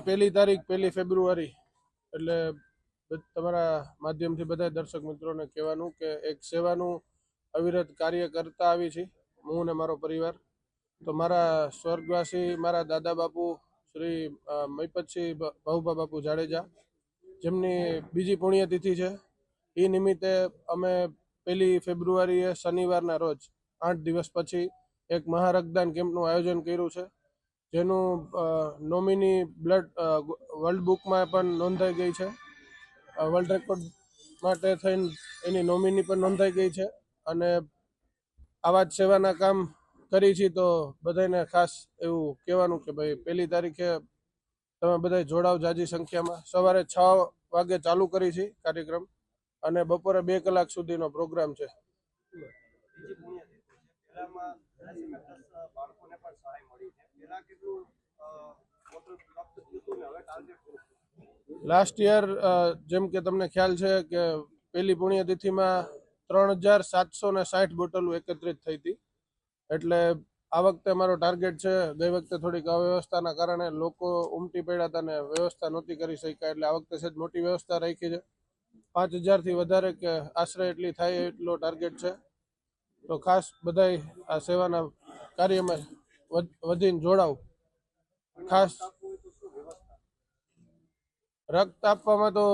પહેલી તારીખ, પહેલી ફેબ્રુઆરી. એટલે તમારા માધ્યમથી બધા દર્શક મિત્રોને કહેવાનું કે એક સેવાનું અવિરત કાર્ય કરતા આવી છીએ હું ને મારો પરિવાર. તો મારા સ્વર્ગવાસી, મારા દાદા બાપુ, શ્રી મૈપતસિંહ ભ- ભાઉભા બાપુ જાડેજા, જેમની બીજી પુણ્યતિથિ છે, એ નિમિત્તે અમે પહેલી ફેબ્રુઆરીએ શનિવારના રોજ આઠ દિવસ પછી એક મહારક્તદાન કેમ્પનું આયોજન કર્યું છે. જેનું નોમિની બ્લડ વર્લ્ડ બુકમાં પણ નોંધાઈ ગઈ છે. વર્લ્ડ રેકોર્ડ માટે થઈને એની નોમિની પણ નોંધાઈ ગઈ છે. અને આવા જ સેવાના કામ કરી છે તો બધાને ખાસ એવું કહેવાનું કે ભાઈ પહેલી તારીખે તમે બધા જોડાવ જાજી સંખ્યામાં. સવારે છ વાગે ચાલુ કરી છે કાર્યક્રમ અને બપોરે બે કલાક સુધીનો પ્રોગ્રામ છે. લાસ્ટ યર જેમ કે તમને ખ્યાલ છે કે પહેલી પુણ્યતિથિમાં ત્રણ હજાર સાતસો ને સાઠ બોટલો એકત્રિત થઈ હતી. એટલે આ વખતે મારો ટાર્ગેટ છે, ગઈ વખતે થોડીક અવ્યવસ્થાના કારણે લોકો ઉમટી પડ્યા હતા અને વ્યવસ્થા નહોતી કરી શક્યા, એટલે આ વખતે સહેજ મોટી વ્યવસ્થા રાખી છે. પાંચ હજારથી વધારે કે આશરે એટલી થાય એટલો ટાર્ગેટ છે. તો ખાસ બધાય આ સેવાના કાર્યમાં વધ- વધીને જોડાવ ખાસ રક્ત આપવામાં તો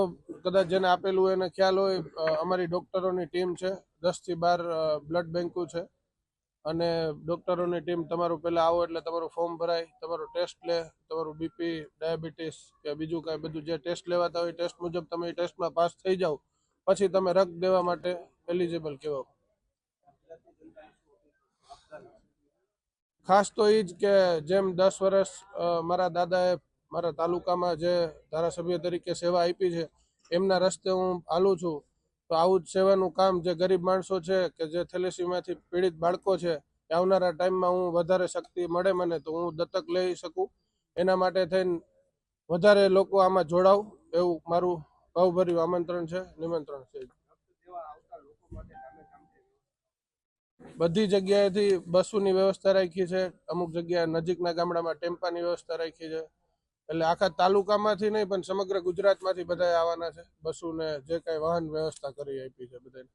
કદાચ જેને આપેલું એને ખ્યાલ હોય અમારી ડોક્ટરોની ટીમ છે. દસથી બાર બ્લડ બેન્કો છે. અને ડોક્ટરોની ટીમ તમારું પહેલાં આવો એટલે તમારું ફોર્મ ભરાય, તમારું ટેસ્ટ લે, તમારું બીપી, ડાયાબિટીસ કે બીજું કાંઈ બધું જે ટેસ્ટ લેવાતા હોય ટેસ્ટ મુજબ તમે ટેસ્ટમાં પાસ થઈ જાઓ. પછી તમે રક્ત દેવા માટે એલિજિબલ કહેવાઓ. ખાસ તો એ જ કે જેમ દસ વર્ષ મારા દાદાએ મારા તાલુકામાં જે ધારાસભ્ય તરીકે સેવા આપી છે, એમના રસ્તે હું હાલું છું. તો આવું જ સેવાનું કામ જે ગરીબ માણસો છે કે જે થેલેસીમાંથી પીડિત બાળકો છે, એ આવનારા ટાઈમમાં હું વધારે શક્તિ મળે મને તો હું દત્તક લઈ શકું. એના માટે થઈને વધારે લોકો આમાં જોડાવ એવું મારું ભાવભર્યું આમંત્રણ છે, નિમંત્રણ છે. બધી જગ્યાએથી બસોની વ્યવસ્થા રાખી છે. અમુક જગ્યાએ નજીકના ગામડામાં ટેમ્પાની વ્યવસ્થા રાખી છે. એટલે આખા તાલુકામાંથી નહીં, પણ સમગ્ર ગુજરાતમાંથી બધા આવવાના છે. બસોને જે કાંઈ વાહન વ્યવસ્થા કરી આપી છે બધાને